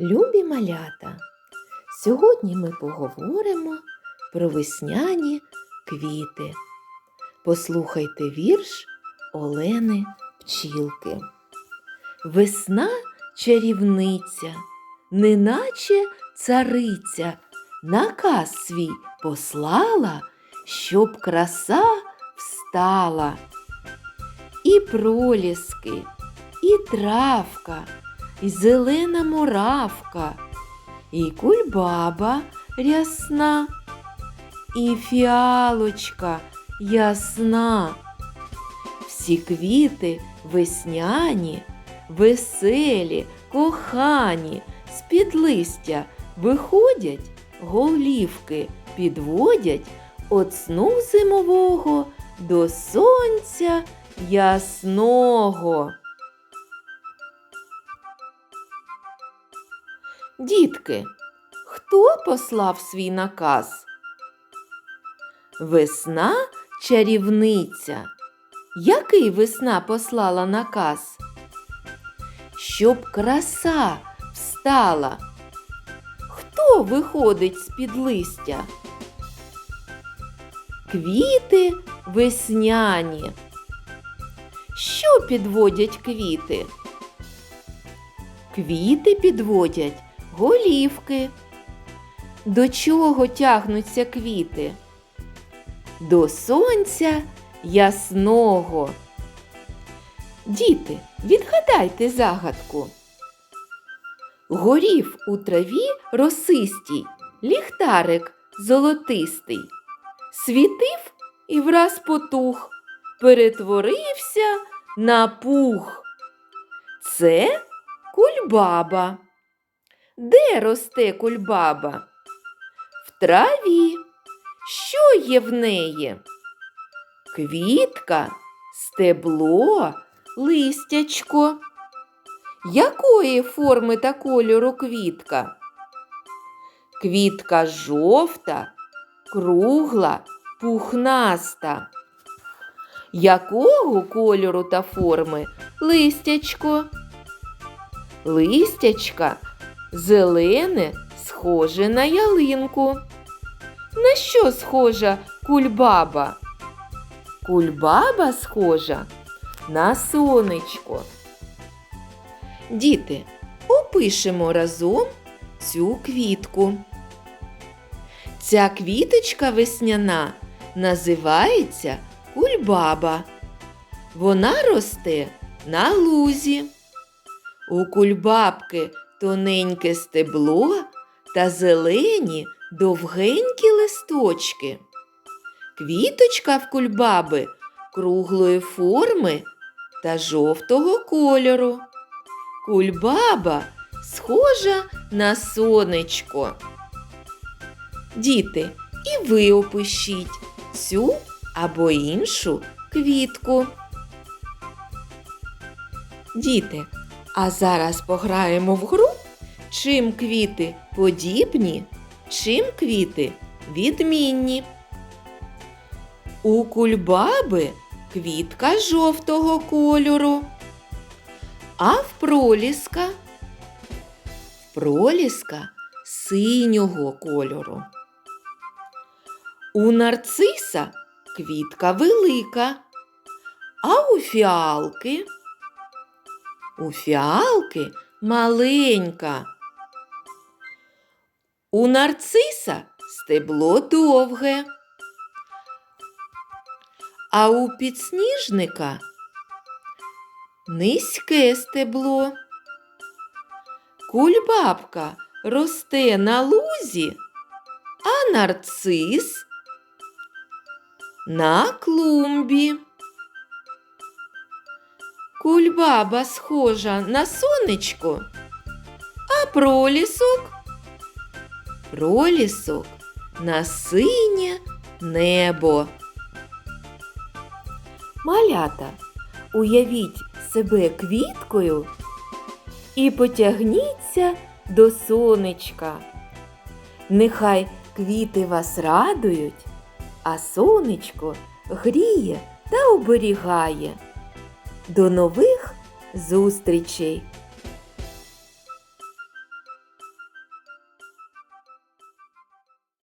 Любі малята, сьогодні ми поговоримо про весняні квіти. Послухайте вірш Олени Пчілки. Весна чарівниця, неначе цариця, наказ свій послала, щоб краса встала. І проліски, і травка, і зелена муравка, і кульбаба рясна, і фіалочка ясна. Всі квіти весняні, веселі, кохані, з-під листя виходять, голівки підводять от сну зимового до сонця ясного. Дітки, хто послав свій наказ? Весна чарівниця. Який весна послала наказ? Щоб краса встала. Хто виходить з-під листя? Квіти весняні. Що підводять квіти? Квіти підводять голівки. До чого тягнуться квіти? До сонця ясного. Діти, відгадайте загадку. Горів у траві росистій, ліхтарик золотистий. Світив і враз потух, перетворився на пух. Це кульбаба. Де росте кульбаба? В траві. Що є в неї? Квітка, стебло, листячко. Якої форми та кольору квітка? Квітка жовта, кругла, пухнаста. Якого кольору та форми листячко? Листячка зелене, схоже на ялинку. На що схожа кульбаба? Кульбаба схожа на сонечко. Діти, опишемо разом цю квітку. Ця квіточка весняна називається кульбаба. Вона росте на лузі. У кульбабки тоненьке стебло та зелені довгенькі листочки. Квіточка в кульбаби круглої форми та жовтого кольору. Кульбаба схожа на сонечко. Діти, і ви опишіть цю або іншу квітку. Діти, а зараз пограємо в гру, чим квіти подібні, чим квіти відмінні. У кульбаби квітка жовтого кольору, а в проліска в проліска синього кольору. У нарциса квітка велика, а у фіалки у фіалки маленька. У нарциса стебло довге, а у підсніжника низьке стебло. Кульбабка росте на лузі, а нарцис на клумбі. Кульбаба схожа на сонечко, а пролісок пролісок на синє небо. Малята, уявіть себе квіткою і потягніться до сонечка. Нехай квіти вас радують, а сонечко гріє та оберігає. До нових зустрічей!